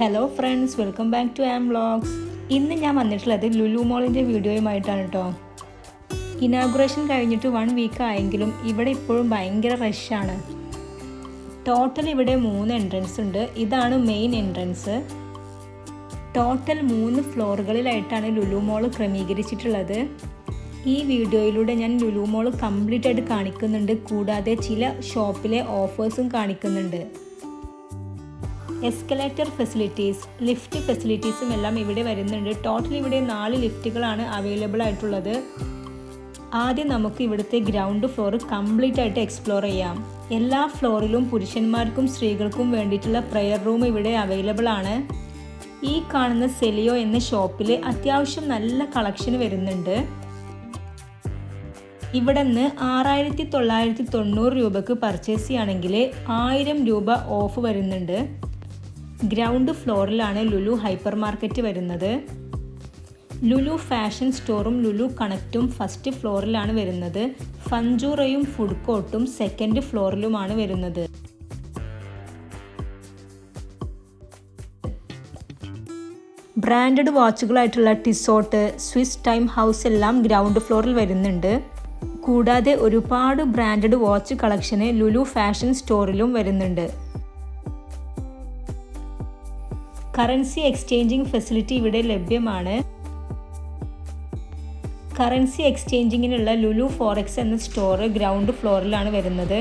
Hello friends welcome back to am vlogs ഇന്ന് ഞാൻ വന്നിട്ടുള്ളത് ലുലു മോളിന്റെ വീഡിയോയുമായിട്ടാണ് കേട്ടോ ഇനാഗുറേഷൻ കഴിഞ്ഞിട്ട് വൺ വീക്ക് ആയെങ്കിലും ഇവിടെ ഇപ്പോഴും ഭയങ്കര റഷാണ് ടോട്ടൽ ഇവിടെ മൂന്ന് എൻട്രൻസ് ഉണ്ട്. ഇതാണ് മെയിൻ എൻട്രൻസ് ടോട്ടൽ മൂന്ന് ഫ്ലോറുകളിലായിട്ടാണ് ലുലു മോൾ ക്രമീകരിച്ചിട്ടുള്ളത്. ഈ വീഡിയോയിലൂടെ ഞാൻ ലുലു മോൾ കംപ്ലീറ്റ് ആയിട്ട് കാണിക്കുന്നുണ്ട്. കൂടാതെ ചില ഷോപ്പിലെ ഓഫേഴ്സും കാണിക്കുന്നുണ്ട്. എസ്കലേറ്റർ ഫെസിലിറ്റീസ് ലിഫ്റ്റ് ഫെസിലിറ്റീസും എല്ലാം ഇവിടെ വരുന്നുണ്ട്. ടോട്ടൽ ഇവിടെ നാല് ലിഫ്റ്റുകളാണ് അവൈലബിൾ ആയിട്ടുള്ളത്. ആദ്യം നമുക്ക് ഇവിടുത്തെ ഗ്രൗണ്ട് ഫ്ലോർ കംപ്ലീറ്റ് ആയിട്ട് എക്സ്പ്ലോർ ചെയ്യാം. എല്ലാ ഫ്ലോറിലും പുരുഷന്മാർക്കും സ്ത്രീകൾക്കും വേണ്ടിയിട്ടുള്ള പ്രെയർ റൂം ഇവിടെ അവൈലബിൾ ആണ്. ഈ കാണുന്ന സെലിയോ എന്ന ഷോപ്പിൽ അത്യാവശ്യം നല്ല കളക്ഷൻ വരുന്നുണ്ട്. ഇവിടെ നിന്ന് ആറായിരത്തി തൊള്ളായിരത്തി തൊണ്ണൂറ് രൂപക്ക് പർച്ചേസ് ചെയ്യുകയാണെങ്കിൽ ആയിരം രൂപ ഓഫ് വരുന്നുണ്ട്. ഗ്രൗണ്ട് ഫ്ലോറിലാണ് ലുലു ഹൈപ്പർ മാർക്കറ്റ് വരുന്നത്. ലുലു ഫാഷൻ സ്റ്റോറും ലുലു കണക്റ്റും ഫസ്റ്റ് ഫ്ലോറിലാണ് വരുന്നത്. ഫഞ്ചൂറയും ഫുഡ് കോർട്ടും സെക്കൻഡ് ഫ്ലോറിലുമാണ് വരുന്നത്. ബ്രാൻഡഡ് വാച്ചുകളായിട്ടുള്ള ടിസോട്ട് സ്വിസ് ടൈം ഹൗസ് എല്ലാം ഗ്രൗണ്ട് ഫ്ലോറിൽ വരുന്നുണ്ട്. കൂടാതെ ഒരുപാട് ബ്രാൻഡഡ് വാച്ച് കളക്ഷന് ലുലു ഫാഷൻ സ്റ്റോറിലും വരുന്നുണ്ട്. കറൻസി എക്സ്ചേഞ്ചിങ് ഫെസിലിറ്റി ഇവിടെ ലഭ്യമാണ്. കറൻസി എക്സ്ചേഞ്ചിങ്ങിനുള്ള ലുലു ഫോറെക്സ് എന്ന സ്റ്റോർ ഗ്രൗണ്ട് ഫ്ലോറിലാണ് വരുന്നത്.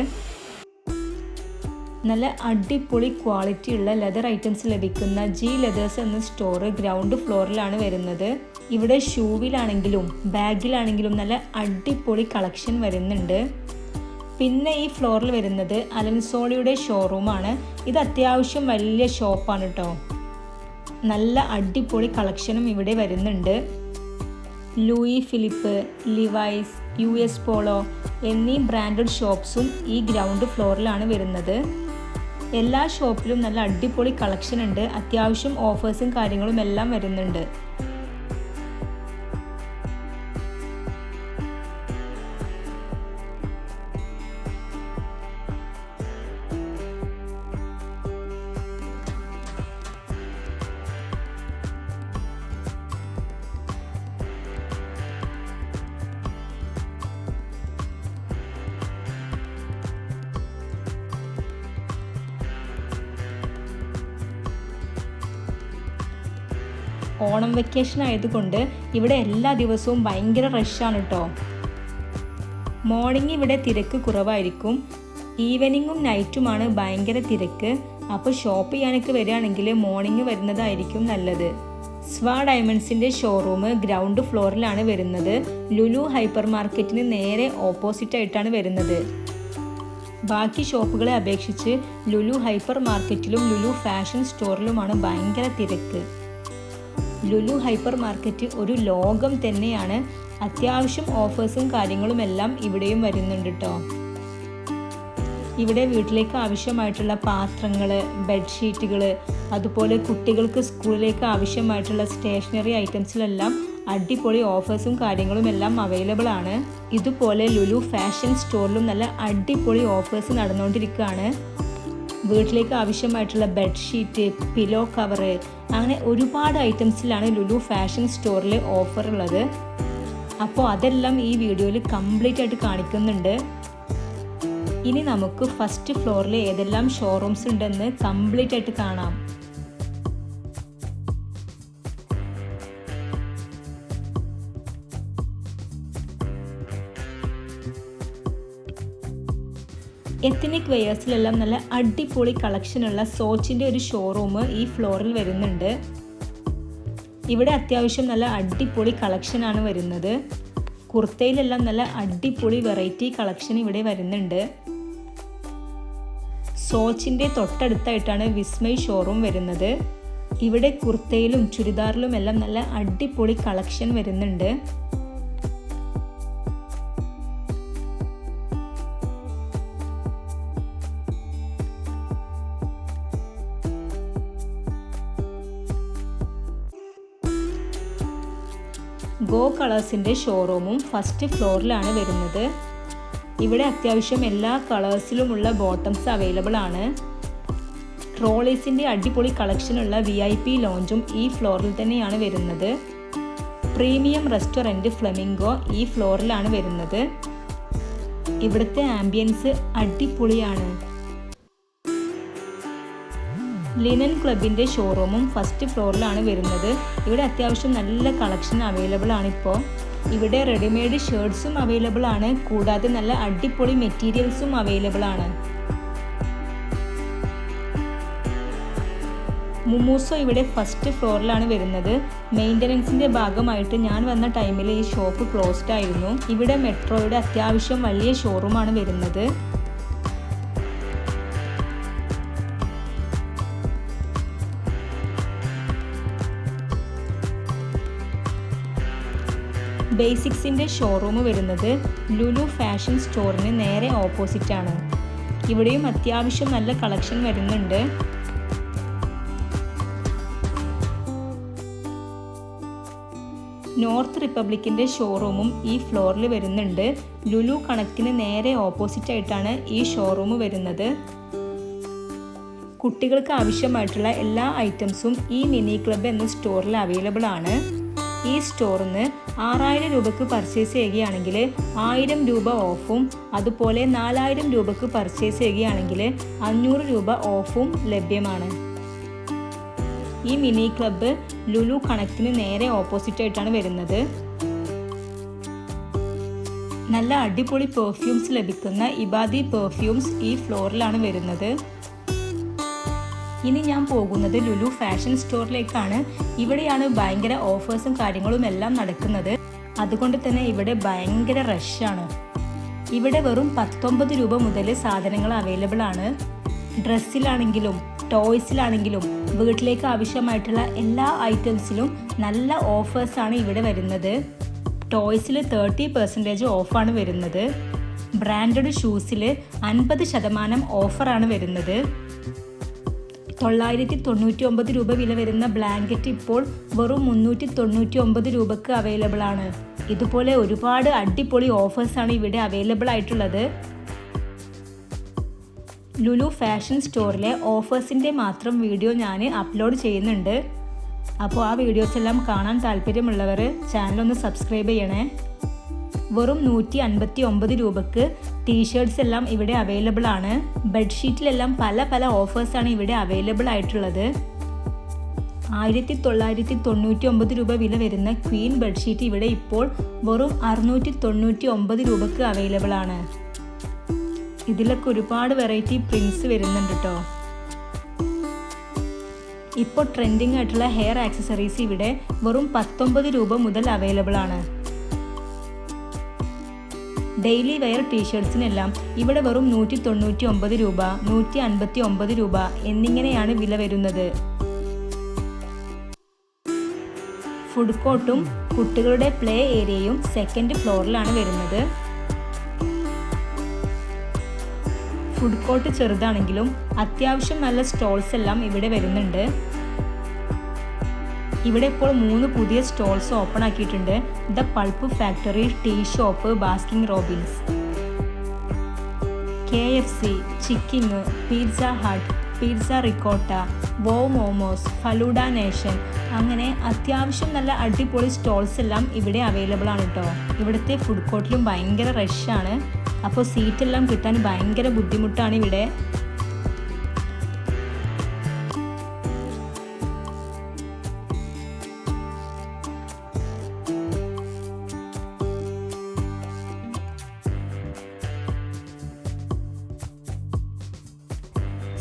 നല്ല അടിപൊളി ക്വാളിറ്റിയുള്ള ലെതർ ഐറ്റംസ് ലഭിക്കുന്ന ജി ലെതേഴ്സ് എന്ന സ്റ്റോർ ഗ്രൗണ്ട് ഫ്ലോറിലാണ് വരുന്നത്. ഇവിടെ ഷൂവിലാണെങ്കിലും ബാഗിലാണെങ്കിലും നല്ല അടിപൊളി കളക്ഷൻ വരുന്നുണ്ട്. പിന്നെ ഈ ഫ്ലോറിൽ വരുന്നത് അലൻസോളിയുടെ ഷോറൂമാണ് ഇത് അത്യാവശ്യം വലിയ ഷോപ്പാണ് കേട്ടോ നല്ല അടിപൊളി കളക്ഷനും ഇവിടെ വരുന്നുണ്ട്. Louis Philippe Levi's U S Polo എന്നീ ബ്രാൻഡഡ് ഷോപ്സും ഈ ഗ്രൗണ്ട് ഫ്ലോറിലാണ് വരുന്നത്. എല്ലാ ഷോപ്പിലും നല്ല അടിപൊളി കളക്ഷൻ ഉണ്ട്. അത്യാവശ്യം ഓഫേഴ്സും കാര്യങ്ങളും എല്ലാം വരുന്നുണ്ട്. ഓണം വെക്കേഷൻ ആയതുകൊണ്ട് ഇവിടെ എല്ലാ ദിവസവും ഭയങ്കര റഷാണ് കേട്ടോ മോർണിംഗ് ഇവിടെ തിരക്ക് കുറവായിരിക്കും. ഈവനിങ്ങും നൈറ്റുമാണ് ഭയങ്കര തിരക്ക്. അപ്പോൾ ഷോപ്പ് ചെയ്യാനൊക്കെ വരികയാണെങ്കിൽ മോർണിംഗ് വരുന്നതായിരിക്കും നല്ലത്. സ്വാ ഡയമണ്ട്സിന്റെ ഷോറൂം ഗ്രൗണ്ട് ഫ്ലോറിലാണ് വരുന്നത്. ലുലു ഹൈപ്പർ മാർക്കറ്റിന് നേരെ ഓപ്പോസിറ്റ് ആയിട്ടാണ് വരുന്നത്. ബാക്കി ഷോപ്പുകളെ അപേക്ഷിച്ച് ലുലു ഹൈപ്പർ മാർക്കറ്റിലും ലുലു ഫാഷൻ സ്റ്റോറിലുമാണ് ഭയങ്കര തിരക്ക്. ലുലു ഹൈപ്പർ മാർക്കറ്റ് ഒരു ലോകം തന്നെയാണ്. അത്യാവശ്യം ഓഫേഴ്സും കാര്യങ്ങളും എല്ലാം ഇവിടെയും വരുന്നുണ്ട് കേട്ടോ ഇവിടെ വീട്ടിലേക്ക് ആവശ്യമായിട്ടുള്ള പാത്രങ്ങൾ ബെഡ്ഷീറ്റുകൾ അതുപോലെ കുട്ടികൾക്ക് സ്കൂളിലേക്ക് ആവശ്യമായിട്ടുള്ള സ്റ്റേഷനറി ഐറ്റംസിലെല്ലാം അടിപൊളി ഓഫേഴ്സും കാര്യങ്ങളും എല്ലാം അവൈലബിൾ ആണ് ഇതുപോലെ ലുലു ഫാഷൻ സ്റ്റോറിലും നല്ല അടിപൊളി ഓഫേഴ്സ് നടന്നുകൊണ്ടിരിക്കുകയാണ്. വീട്ടിലേക്ക് ആവശ്യമായിട്ടുള്ള ബെഡ്ഷീറ്റ് പിലോ കവറ് അങ്ങനെ ഒരുപാട് ഐറ്റംസിലാണ് ലുലു ഫാഷൻ സ്റ്റോറിൽ ഓഫർ ഉള്ളത് അപ്പോൾ അതെല്ലാം ഈ വീഡിയോയിൽ കംപ്ലീറ്റ് ആയിട്ട് കാണിക്കുന്നുണ്ട്. ഇനി നമുക്ക് ഫസ്റ്റ് ഫ്ലോറിൽ ഏതെല്ലാം ഷോറൂംസ് ഉണ്ടെന്ന് കംപ്ലീറ്റ് ആയിട്ട് കാണാം. എത്തനിക് വെയേഴ്സിലെല്ലാം നല്ല അടിപൊളി കളക്ഷനുള്ള സോച്ചിന്റെ ഒരു ഷോറൂം ഈ ഫ്ലോറിൽ വരുന്നുണ്ട്. ഇവിടെ അത്യാവശ്യം നല്ല അടിപൊളി കളക്ഷനാണ് വരുന്നത്. കുർത്തയിലെല്ലാം നല്ല അടിപൊളി വെറൈറ്റി കളക്ഷൻ ഇവിടെ വരുന്നുണ്ട്. സോച്ചിന്റെ തൊട്ടടുത്തായിട്ടാണ് വിസ്മയ് ഷോറൂം വരുന്നത്. ഇവിടെ കുർത്തയിലും ചുരിദാറിലും എല്ലാം നല്ല അടിപൊളി കളക്ഷൻ വരുന്നുണ്ട്. ഗോ കളേഴ്സിന്റെ ഷോറൂമും ഫസ്റ്റ് ഫ്ലോറിലാണ് വരുന്നത്. ഇവിടെ അത്യാവശ്യം എല്ലാ കളേഴ്സിലുമുള്ള ബോട്ടംസ് അവൈലബിൾ ആണ്. ട്രോളീസിന്റെ അടിപൊളി കളക്ഷനുള്ള വി ഐ പി ലോഞ്ചും ഈ ഫ്ലോറിൽ തന്നെയാണ് വരുന്നത്. പ്രീമിയം റെസ്റ്റോറന്റ് ഫ്ലെമിംഗോ ഈ ഫ്ലോറിലാണ് വരുന്നത്. ഇവിടുത്തെ ആംബിയൻസ് അടിപൊളിയാണ്. ലിനൻ ക്ലബിന്റെ ഷോറൂമും ഫസ്റ്റ് ഫ്ലോറിലാണ് വരുന്നത്. ഇവിടെ അത്യാവശ്യം നല്ല കളക്ഷൻ അവൈലബിൾ ആണിപ്പോൾ ഇവിടെ റെഡിമെയ്ഡ് ഷർട്ട്സും അവൈലബിൾ ആണ്. കൂടാതെ നല്ല അടിപൊളി മെറ്റീരിയൽസും അവൈലബിൾ ആണ്. മുമൂസോ ഇവിടെ ഫസ്റ്റ് ഫ്ലോറിലാണ് വരുന്നത്. മെയിന്റനൻസിന്റെ ഭാഗമായിട്ട് ഞാൻ വന്ന ടൈമിൽ ഈ ഷോപ്പ് ക്ലോസ്ഡ് ആയിരുന്നു. ഇവിടെ മെട്രോയുടെ അത്യാവശ്യം വലിയ ഷോറൂമാണ് വരുന്നത്. ബേസിക്സിന്റെ ഷോറൂം വരുന്നത് ലുലു ഫാഷൻ സ്റ്റോറിന് നേരെ ഓപ്പോസിറ്റ് ആണ്. ഇവിടെയും അത്യാവശ്യം നല്ല കളക്ഷൻ വരുന്നുണ്ട്. നോർത്ത് റിപ്പബ്ലിക്കിന്റെ ഷോറൂമും ഈ ഫ്ലോറിൽ വരുന്നുണ്ട്. ലുലു കണക്കിന് നേരെ ഓപ്പോസിറ്റ് ആയിട്ടാണ് ഈ ഷോറൂം വരുന്നത്. കുട്ടികൾക്ക് ആവശ്യമായിട്ടുള്ള എല്ലാ ഐറ്റംസും ഈ മിനി ക്ലബ് എന്ന സ്റ്റോറിൽ അവൈലബിൾ ആണ്. ഈ സ്റ്റോറിൽ നിന്ന് ആറായിരം രൂപക്ക് പർച്ചേസ് ചെയ്യുകയാണെങ്കിൽ ആയിരം രൂപ ഓഫും അതുപോലെ നാലായിരം രൂപയ്ക്ക് പർച്ചേസ് ചെയ്യുകയാണെങ്കിൽ അഞ്ഞൂറ് രൂപ ഓഫും ലഭ്യമാണ്. ഈ മിനി ക്ലബ്ബ് ലുലു കണക്റ്റിന് നേരെ ഓപ്പോസിറ്റ് ആയിട്ടാണ് വരുന്നത്. നല്ല അടിപൊളി പെർഫ്യൂംസ് ലഭിക്കുന്ന ഇബാദി പെർഫ്യൂംസ് ഈ ഫ്ലോറിലാണ് വരുന്നത്. ഇനി ഞാൻ പോകുന്നത് ലുലു ഫാഷൻ സ്റ്റോറിലേക്കാണ്. ഇവിടെയാണ് ഭയങ്കര ഓഫേഴ്സും കാര്യങ്ങളും എല്ലാം നടക്കുന്നത്. അതുകൊണ്ട് തന്നെ ഇവിടെ ഭയങ്കര റഷാണ് ഇവിടെ വെറും പത്തൊമ്പത് രൂപ മുതൽ സാധനങ്ങൾ അവൈലബിൾ ആണ്. ഡ്രസ്സിലാണെങ്കിലും ടോയ്സിലാണെങ്കിലും വീട്ടിലേക്ക് ആവശ്യമായിട്ടുള്ള എല്ലാ ഐറ്റംസിലും നല്ല ഓഫേഴ്സാണ് ഇവിടെ വരുന്നത്. ടോയ്സിൽ തേർട്ടി പെർസെന്റേജ് ഓഫാണ് വരുന്നത്. ബ്രാൻഡഡ് ഷൂസിൽ അൻപത് ശതമാനം ഓഫറാണ് വരുന്നത്. തൊള്ളായിരത്തി തൊണ്ണൂറ്റി ഒമ്പത് രൂപ വില വരുന്ന ബ്ലാങ്കറ്റ് ഇപ്പോൾ വെറും മുന്നൂറ്റി തൊണ്ണൂറ്റി ഒമ്പത് രൂപക്ക് അവൈലബിൾ ആണ്. ഇതുപോലെ ഒരുപാട് അടിപൊളി ഓഫേഴ്സാണ് ഇവിടെ അവൈലബിൾ ആയിട്ടുള്ളത്. ലുലു ഫാഷൻ സ്റ്റോറിലെ ഓഫേഴ്സിന്റെ മാത്രം വീഡിയോ ഞാൻ അപ്ലോഡ് ചെയ്യുന്നുണ്ട്. അപ്പോൾ ആ വീഡിയോസ് എല്ലാം കാണാൻ താല്പര്യമുള്ളവർ ചാനലൊന്ന് സബ്സ്ക്രൈബ് ചെയ്യണേ. വെറും നൂറ്റി അൻപത്തി ഒമ്പത് രൂപക്ക് ടീഷർട്സ് എല്ലാം ഇവിടെ അവൈലബിൾ ആണ്. ബെഡ്ഷീറ്റിലെല്ലാം പല പല ഓഫേഴ്സാണ് ഇവിടെ അവൈലബിൾ ആയിട്ടുള്ളത്. ആയിരത്തി തൊള്ളായിരത്തി തൊണ്ണൂറ്റി ഒമ്പത് രൂപ വില വരുന്ന ക്വീൻ ബെഡ്ഷീറ്റ് ഇവിടെ ഇപ്പോൾ വെറും അറുന്നൂറ്റി തൊണ്ണൂറ്റി ഒമ്പത് രൂപക്ക് അവൈലബിൾ ആണ്. ഇതിലൊക്കെ ഒരുപാട് വെറൈറ്റി പ്രിൻസ് വരുന്നുണ്ട് കേട്ടോ ഇപ്പോൾ ട്രെൻഡിങ് ആയിട്ടുള്ള ഹെയർ ആക്സസറീസ് ഇവിടെ വെറും പത്തൊമ്പത് രൂപ മുതൽ അവൈലബിൾ ആണ്. ഡെയിലി വെയർ ടീഷർട്സിനെല്ലാം ഇവിടെ വെറും നൂറ്റി തൊണ്ണൂറ്റി ഒമ്പത് രൂപ നൂറ്റി അൻപത്തി ഒമ്പത് രൂപ എന്നിങ്ങനെയാണ് വില വരുന്നത്. ഫുഡ് കോർട്ടും കുട്ടികളുടെ പ്ലേ ഏരിയയും സെക്കൻഡ് ഫ്ലോറിലാണ് വരുന്നത്. ഫുഡ് കോർട്ട് ചെറുതാണെങ്കിലും അത്യാവശ്യം നല്ല സ്റ്റോൾസ് എല്ലാം ഇവിടെ വരുന്നുണ്ട്. ഇവിടെ ഇപ്പോൾ മൂന്ന് പുതിയ സ്റ്റോൾസ് ഓപ്പൺ ആക്കിയിട്ടുണ്ട്. The pulp factory tea shop Baskin Robbins. K F C Chicking pizza hut pizza Ricotta wow momos falooda nation. അങ്ങനെ അത്യാവശ്യം നല്ല അടിപൊളി സ്റ്റോൾസ് എല്ലാം ഇവിടെ അവൈലബിൾ ആണ് കേട്ടോ ഇവിടുത്തെ ഫുഡ് കോർട്ടിലും ഭയങ്കര റഷാണ് അപ്പോൾ സീറ്റെല്ലാം കിട്ടാൻ ഭയങ്കര ബുദ്ധിമുട്ടാണ് ഇവിടെ.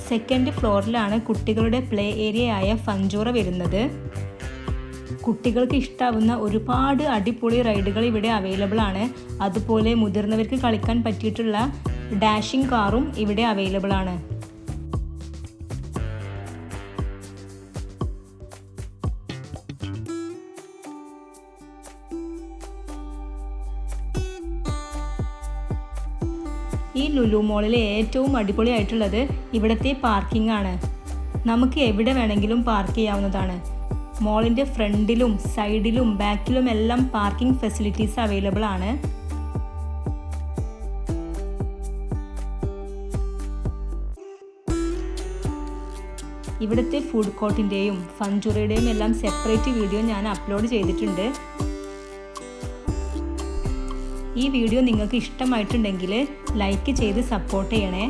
സെക്കൻഡ് ഫ്ലോറിലാണ് കുട്ടികളുടെ പ്ലേ ഏരിയ ആയ ഫഞ്ചോറ വരുന്നത്. കുട്ടികൾക്ക് ഇഷ്ടാവുന്ന ഒരുപാട് അടിപൊളി റൈഡുകൾ ഇവിടെ അവൈലബിൾ ആണ്. അതുപോലെ മുതിർന്നവർക്ക് കളിക്കാൻ പറ്റിയിട്ടുള്ള ഡാഷിംഗ് കാറും ഇവിടെ അവൈലബിൾ ആണ്. ഈ ലുലു മോളിലെ ഏറ്റവും അടിപൊളിയായിട്ടുള്ളത് ഇവിടുത്തെ പാർക്കിംഗ് ആണ്. നമുക്ക് എവിടെ വേണമെങ്കിലും പാർക്ക് ചെയ്യാവുന്നതാണ്. മോളിന്റെ ഫ്രണ്ടിലും സൈഡിലും ബാക്കിലും എല്ലാം പാർക്കിംഗ് ഫെസിലിറ്റീസ് അവൈലബിൾ ആണ്. ഇവിടുത്തെ ഫുഡ് കോർട്ടിന്റെയും ഫഞ്ചുറയുടെയും എല്ലാം സെപ്പറേറ്റ് വീഡിയോ ഞാൻ അപ്ലോഡ് ചെയ്തിട്ടുണ്ട്. ഈ വീഡിയോ നിങ്ങൾക്ക് ഇഷ്ടമായിട്ടുണ്ടെങ്കിൽ ലൈക്ക് ചെയ്ത് സപ്പോർട്ട് ചെയ്യണേ.